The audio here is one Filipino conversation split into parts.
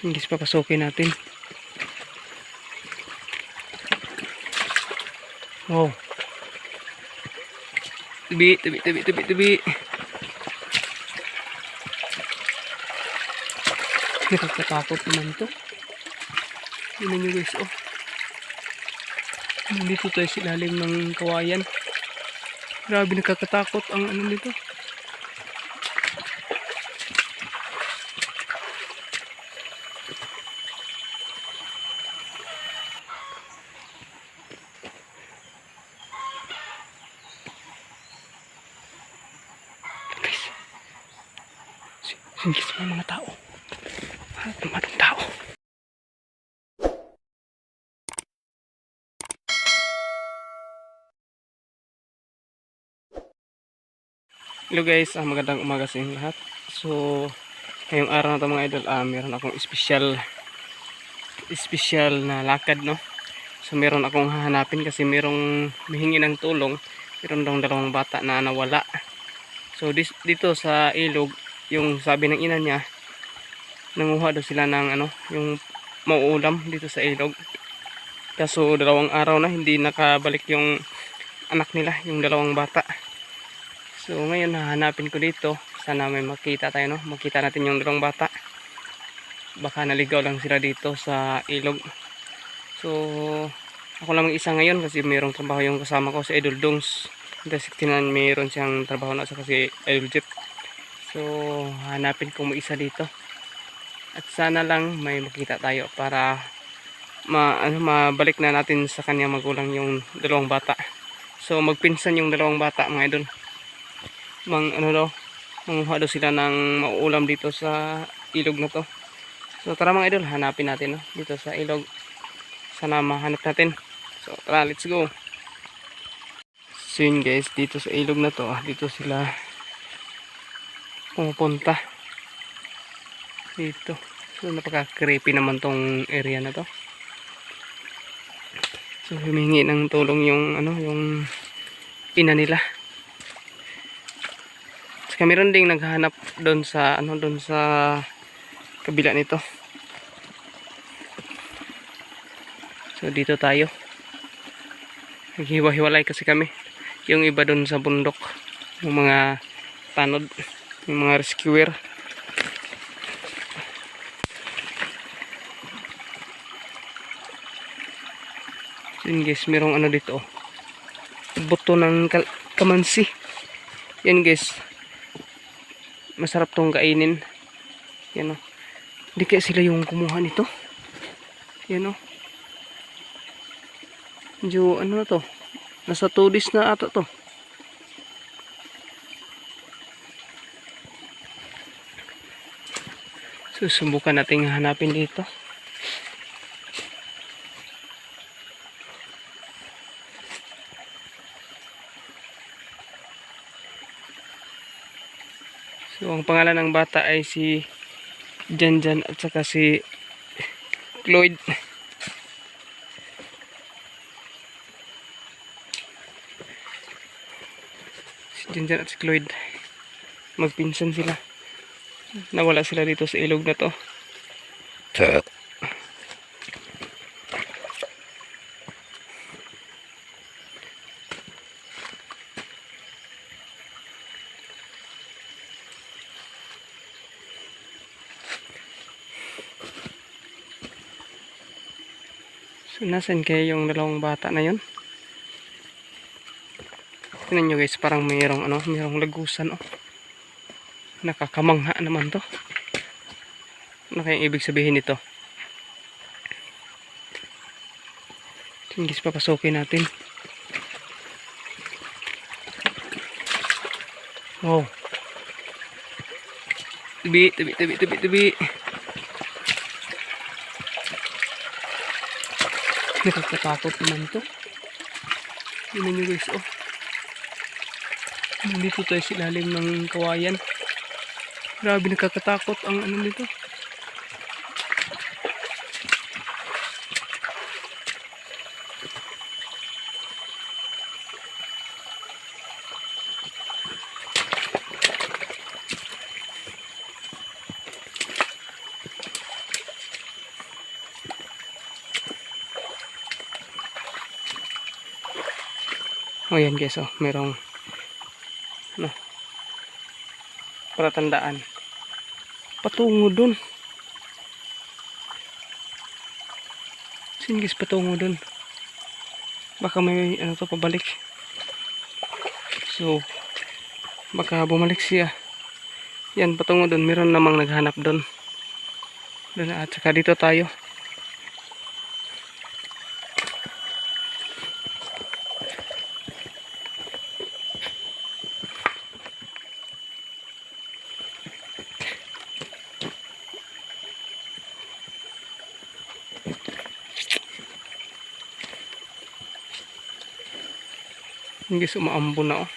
Tingis papasukin natin. Wow. Tabi, tabi, tabi, tabi, tabi. Nakakatakot naman to. Tingnan nyo guys, oh. Nandito tayo sa ilalim ng kawayan. Grabe nakakatakot ang ano nito. Singkis pa mga tao. Ang tao. Hello guys, ah, magandang umaga sa inyong lahat. So, ngayong araw na ito mga idol, ah, meron akong special special na lakad, no? So, meron akong hahanapin kasi merong mihingi ng tulong. Meron daw dalawang bata na nawala. So, dis, dito sa ilog, yung sabi ng ina niya, nanguha daw sila ng ano, yung mauulam dito sa ilog. Kaso, dalawang araw na hindi nakabalik yung anak nila, yung dalawang bata. So ngayon hahanapin ko dito. Sana may makita tayo no. Makita natin yung dalawang bata. Baka naligaw lang sila dito sa ilog. So ako lang isa ngayon kasi mayroong trabaho yung kasama ko sa Idol Dongs. Hanggang 69 mayroon siyang trabaho na sa kasi Idol Jeep. So hanapin ko mo isa dito. At sana lang may makita tayo para ma ano, mabalik na natin sa kanya magulang yung dalawang bata. So magpinsan yung dalawang bata mga idol mang ano daw manguha daw sila ng mauulam dito sa ilog na to so tara mga idol hanapin natin no? dito sa ilog sana mahanap natin so tara let's go so yun guys dito sa ilog na to ah, dito sila pumupunta dito so napaka creepy naman tong area na to so humingi ng tulong yung ano yung ina nila Saka meron ding naghahanap doon sa ano doon sa kabila nito. So dito tayo. Naghiwa-hiwalay kasi kami. Yung iba doon sa bundok. Yung mga tanod. Yung mga rescuer. Yun guys, merong ano dito. oh. Buto ng kamansi. Yan guys, masarap tong kainin. Yan o. Hindi kaya sila yung kumuha nito. Yan o. Medyo ano na to. Nasa 2 days na ata to. Susubukan natin hanapin dito. So, ang pangalan ng bata ay si Janjan at saka si Cloyd. Si Janjan at si Cloyd. Magpinsan sila. Nawala sila dito sa ilog na to. So, nasan kaya yung dalawang bata na yun? Tingnan nyo guys, parang mayroong ano, mayroong lagusan oh. Nakakamangha naman to. Ano kaya ibig sabihin nito? Tingis papasukin natin. Wow. Tabi, tabi, tabi, tabi, tabi. Nakakatakot naman to. Tingnan nyo guys, oh. Nandito tayo sa ng kawayan. Grabe nakakatakot ang ano nito. O oh, yan guys, oh, merong palatandaan. Patungo dun. Sin guys, patungo dun. Baka may ano to pabalik. So, baka bumalik siya. Yan, patungo dun. Meron namang naghanap dun. Dun at saka dito tayo. Hindi sumaambo na oh.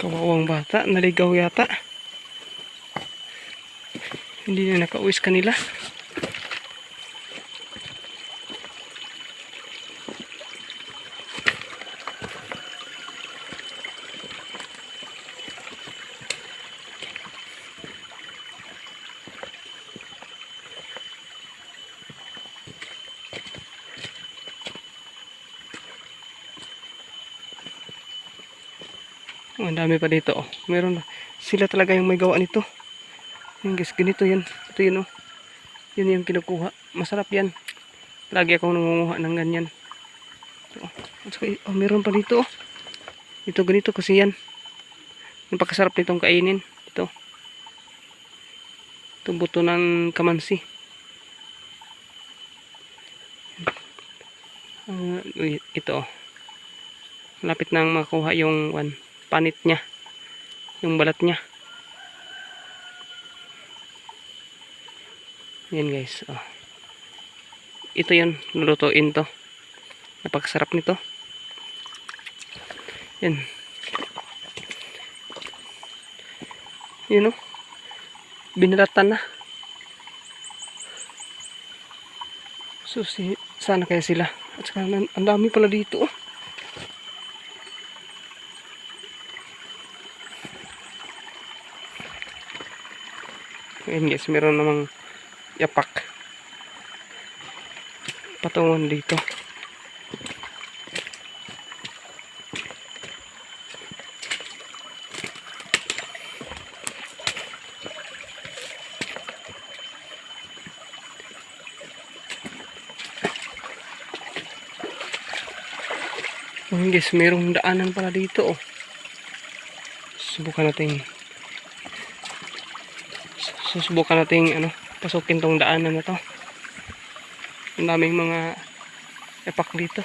Kawawang bata, naligaw yata. Hindi na nakauwis kanila. Oh, ang dami pa dito. Oh. Meron sila talaga yung may gawa nito. Yung guys, ganito yan. Ito yun oh. Yun yung kinukuha. Masarap yan. Lagi akong nangunguha ng ganyan. Ito, oh. Oh, meron pa dito oh. Ito ganito kasi yan. Napakasarap nitong kainin. Ito. Ito buto ng kamansi. Uy, ito oh. Lapit nang makuha yung one panit niya. Yung balat niya. Yan guys. Oh. ito yun. Lulutuin to. Napakasarap nito. Yan. Yun o binalatan na. So si, sana kaya sila. At saka ang dami pala dito oh Ayan guys, meron namang yapak. Patungon dito. Ayan guys, merong daanan pala dito oh. Subukan natin susubukan natin ano, pasukin tong daanan na to. Ang daming mga epak dito.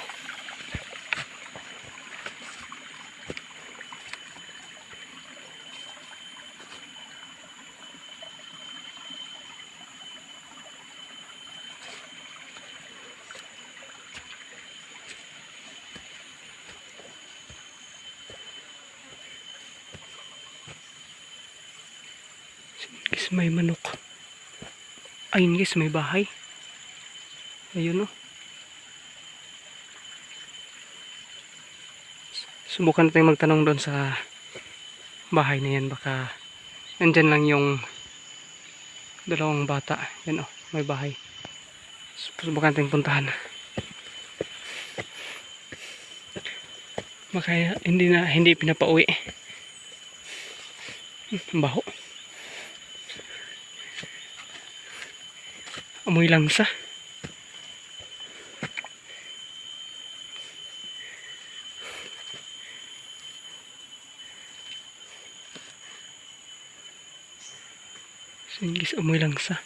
Guys, may manok. Ayun guys, may bahay. Ayun oh. Subukan natin magtanong doon sa bahay na yan. Baka nandyan lang yung dalawang bata. Yan oh, may bahay. Subukan natin puntahan. Baka hindi na, hindi pinapauwi. Hmm, Baho. Amoy langsa. Singgis amoy langsa.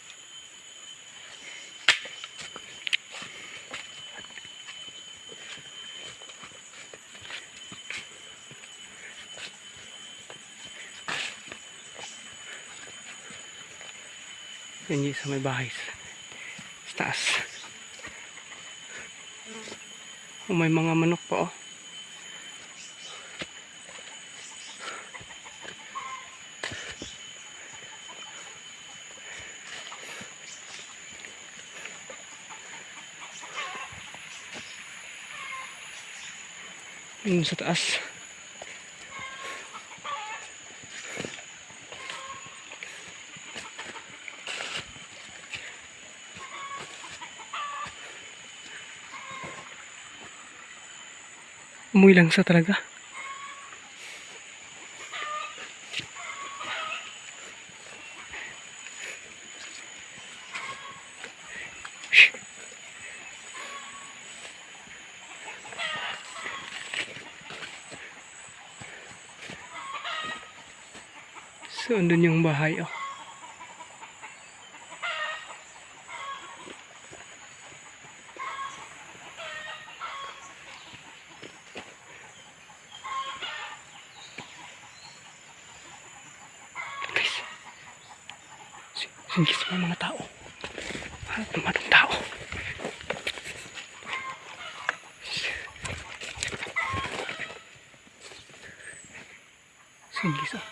Singgis sa may bahay taas. Oh, may mga manok pa oh. Yun sa taas. Umuwi lang sa talaga. So, andun yung bahay, oh. Guys. Singkis sa mga tao. Parang tumadong tao. Singkis oh.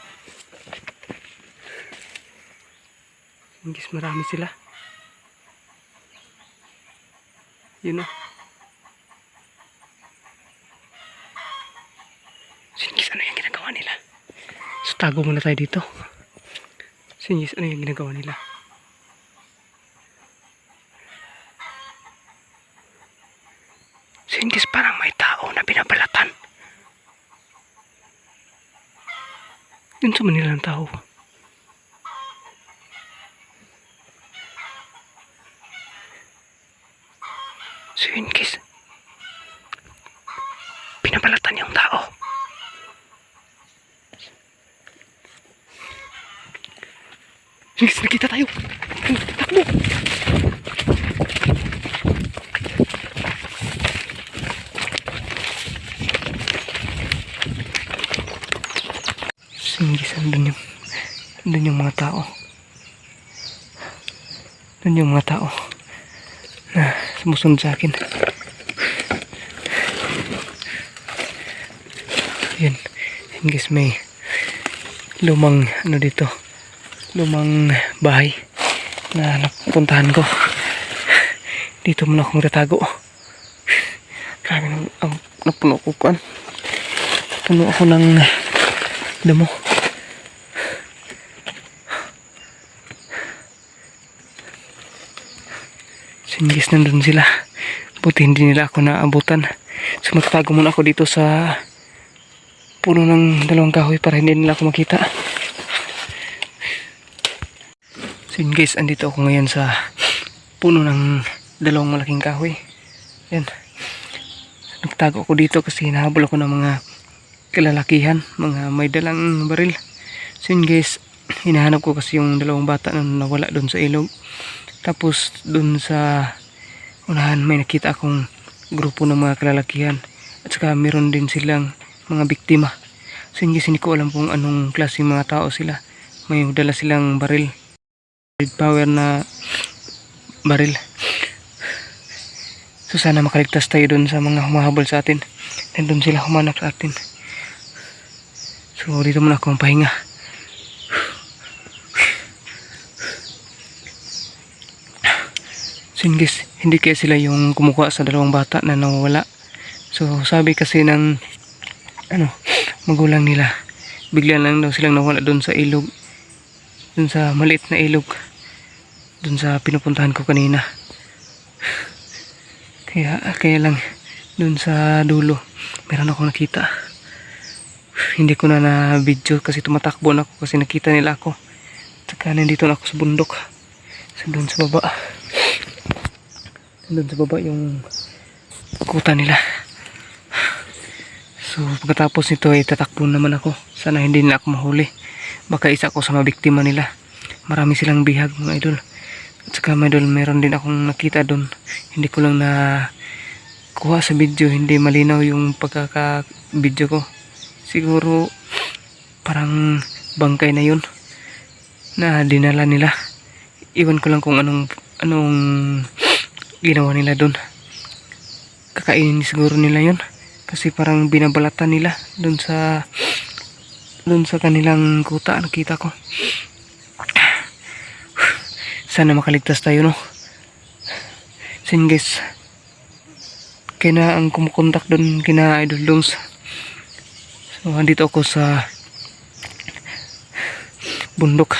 Singkis marami sila. Yun oh. Singkis ano yung ginagawa nila? So tago muna tayo dito. Singkis ano yung ginagawa nila? Singkis parang may tao na binabalatan. Yun sa Manila ng tao. Singkis. Binabalatan yung tao. Singkis, nakita tayo. Takbo. Singgis, andun yung, andun yung mga tao. Andun yung mga tao na sumusunod sa akin. Yun, singgis may lumang ano dito, lumang bahay na napuntahan ko. Dito muna akong tatago. Grabe nang ang napuno ko kan. Puno ako ng damo. Singgis nandun sila. Buti hindi nila ako naabutan. So magtatago muna ako dito sa puno ng dalawang kahoy para hindi nila ako makita. So yun guys, andito ako ngayon sa puno ng dalawang malaking kahoy. Yan. Nagtago ako dito kasi hinahabol ako ng mga kalalakihan, mga may dalang baril. So yun guys, hinahanap ko kasi yung dalawang bata na nawala doon sa ilog. Tapos doon sa unahan may nakita akong grupo ng mga kalalakihan. At saka meron din silang mga biktima. So guys, hindi ko alam kung anong klase mga tao sila. May dala silang baril. Red power na baril. So sana makaligtas tayo doon sa mga humahabol sa atin. Nandun sila humanap sa atin. So dito muna akong pahinga. So yun guys, hindi kaya sila yung kumukuha sa dalawang bata na nawawala. So sabi kasi ng ano, magulang nila, bigla lang daw silang nawala doon sa ilog. Doon sa maliit na ilog. Doon sa pinupuntahan ko kanina. Kaya, kaya lang doon sa dulo, meron ako nakita. Hindi ko na na video kasi tumatakbo na ako kasi nakita nila ako. Saka nandito na ako sa bundok. So doon sa baba. Doon sa baba yung kuta nila. So pagkatapos nito ay tatakbo naman ako. Sana hindi nila ako mahuli. Baka isa ako sa mabiktima nila. Marami silang bihag mga idol. At saka mga idol, meron din akong nakita doon. Hindi ko lang na kuha sa video. Hindi malinaw yung pagkaka-video ko. Siguro parang bangkay na yun na dinala nila. Iwan ko lang kung anong anong ginawa nila doon. Kakainin siguro nila yun. Kasi parang binabalatan nila doon sa doon sa kanilang kuta nakita ko. Sana makaligtas tayo no. Sin guys. Kaya ang kumukontak doon kina Idol Dongs. So andito ako sa bundok.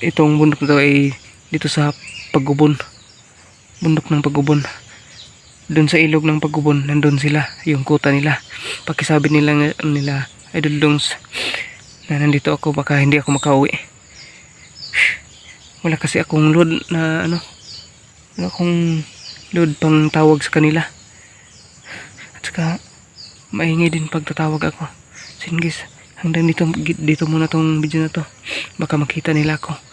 Itong bundok na ay dito sa Pagubon. Bundok ng Pagubon. doon sa ilog ng pagubon, nandun sila, yung kuta nila. Pakisabi nila nga- nila, Idol Dongs, na nandito ako, baka hindi ako makauwi. Wala kasi akong load na ano, wala akong load pang tawag sa kanila. At saka, maingay din pagtatawag ako. Sin guys, hanggang dito, dito muna tong video na to. Baka makita nila ako.